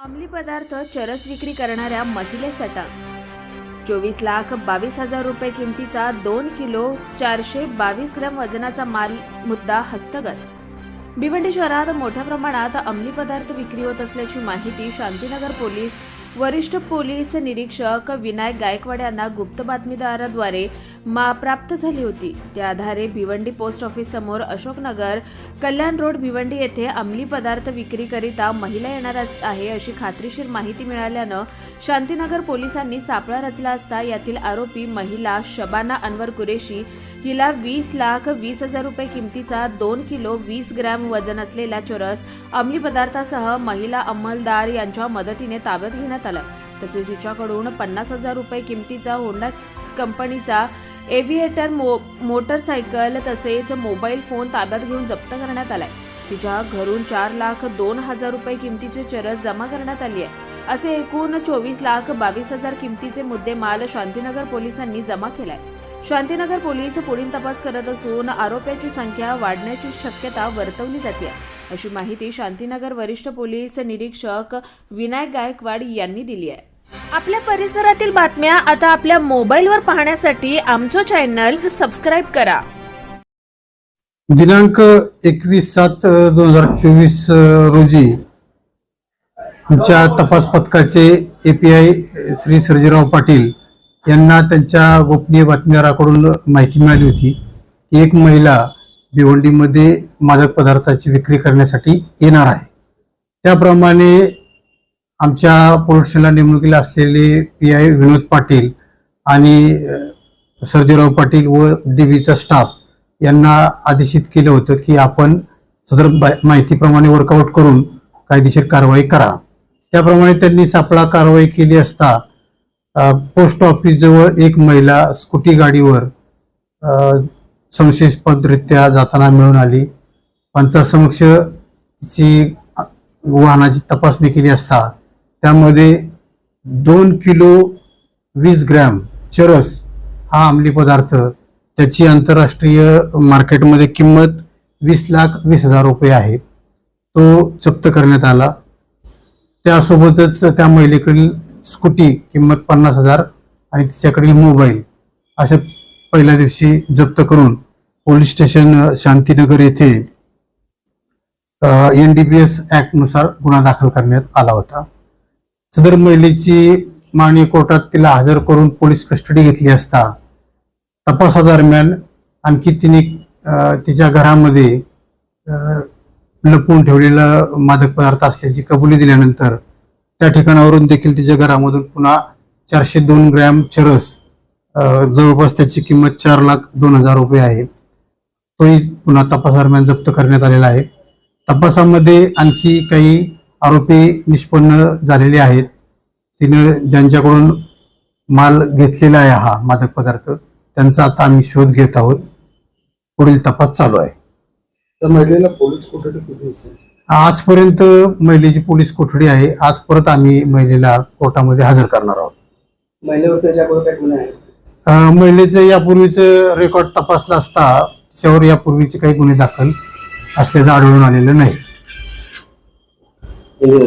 अंमली पदार्थ चरस विक्री करणाऱ्या महिलेसटा चोवीस लाख बावीस हजार रुपये किमतीचा दोन किलो चारशे बावीस ग्रॅम वजनाचा माल मुद्दा हस्तगत. भिवंडी शहरात मोठ्या प्रमाणात अंमली पदार्थ विक्री होत असल्याची माहिती शांतीनगर पोलीस वरिष्ठ पोलीस निरीक्षक विनायक गायकवाड यांना गुप्त बातमीदाराद्वारे मा प्राप्त झाली होती. त्या आधारे भिवंडी पोस्ट ऑफिस समोर अशोकनगर कल्याण रोड भिवंडी येथे अंमली पदार्थ विक्रीकरिता महिला येणार आहे अशी खात्रीशीर माहिती मिळाल्यानं शांतीनगर पोलिसांनी सापळा रचला असता यातील आरोपी महिला शबाना अनवर कुरेशी हिला वीस लाख वीस हजार रुपये किमतीचा दोन किलो वीस ग्रॅम वजन असलेला चोरस अंमली पदार्थासह महिला अंमलदार यांच्या मदतीने ताब्यात घेण्यात आलं. तसेच तिच्याकडून पन्नास हजार रुपये किमतीचा होंडा कंपनीचा एव्हिएटर मो मोटरसायकल तसेच मोबाईल फोन ताब्यात घेऊन जप्त करण्यात आलाय. तिच्या घरून चार लाख दोन हजार रुपये किमतीचे चरस जमा करण्यात आली आहे. असे एकूण चोवीस लाख बावीस हजार किमतीचे मुद्देमाल शांतीनगर पोलिसांनी जमा केलाय. शांतीनगर पोलीस पुढील तपास करत असून आरोप्याची संख्या वाढण्याची शक्यता वर्तवली जाते अशी माहिती शांतीनगर वरिष्ठ पोलीस निरीक्षक विनायक गायकवाड यांनी दिली आहे. आपल्या परिसरातील बातम्या आता आपल्या मोबाईलवर पाहण्यासाठी आमचं चॅनल सबस्क्राईब करा. दिनांक एकवीस सात दोन हजार चोवीस रोजी आमच्या तपास पथकाचे एपीआय श्री सर्जीराव पाटील यांना त्यांच्या गोपनीय बातमीदाराकडून माहिती मिळाली होती की एक महिला भिवंडीमध्ये मादक पदार्थाची विक्री करण्यासाठी येणार आहे. त्याप्रमाणे आमच्या पोलिसला नेमणुकीला असलेले पी आय विनोद पाटील आणि अ, सर्जेराव पाटील व डी बीचा स्टाफ यांना आदेशित केलं होतं की आपण सदर माहितीप्रमाणे वर्कआउट करून कायदेशीर कारवाई करा. त्याप्रमाणे त्यांनी सापळा कारवाई केली असता पोस्ट ऑफिसजवळ एक महिला स्कूटी गाडीवर संशयास्पदरित्या जाताना मिळून आली. पंचासमक्ष तिची वाहनाची तपासणी केली असता त्यामध्ये दोन किलो वीस ग्रॅम चरस हा अंमली पदार्थ त्याची आंतरराष्ट्रीय मार्केटमध्ये किंमत वीस लाख वीस हजार रुपये आहे. तो जप्त करण्यात आला. त्यासोबतच त्या महिलेकडील स्कूटी किंमत पन्नास हजार आणि तिच्याकडील मोबाईल अशा पहिल्या दिवशी जप्त करून पोलीस स्टेशन शांतीनगर येथे एन डी बी एस ॲक्टनुसार गुन्हा दाखल करण्यात आला होता. सदर महिलेची मागणी कोर्टात तिला हजर करून पोलीस कस्टडी घेतली असता तपासादरम्यान आणखी तिने तिच्या घरामध्ये लपवून ठेवलेला मादक पदार्थ असल्याची कबुली दिल्यानंतर त्या ठिकाणावरून देखील तिच्या घरामधून पुन्हा चारशे दोन ग्रॅम चरस जवळपास त्याची किंमत चार लाख दोन हजार रुपये आहे. तोही पुन्हा तपासादरम्यान जप्त करण्यात आलेला आहे. तपासामध्ये आणखी काही आरोपी निष्पन्न झालेले आहेत. तिनं ज्यांच्याकडून माल घेतलेला आहे हा मादक पदार्थ त्यांचा आता आम्ही शोध घेत आहोत. पुढील तपास चालू आहे. त्या महिलेला पोलीस कोठडी किती असायची आजपर्यंत महिलेची पोलीस कोठडी आहे. आज परत आम्ही महिलेला कोर्टामध्ये हजर करणार आहोत. महिलेवर त्याच्या अगोदर काही गुन्हे आहेत अं, महिलेचं यापूर्वीचं रेकॉर्ड तपासला असता त्याच्यावर यापूर्वीचे काही गुन्हे दाखल असल्याचं आढळून आलेलं नाही. Really?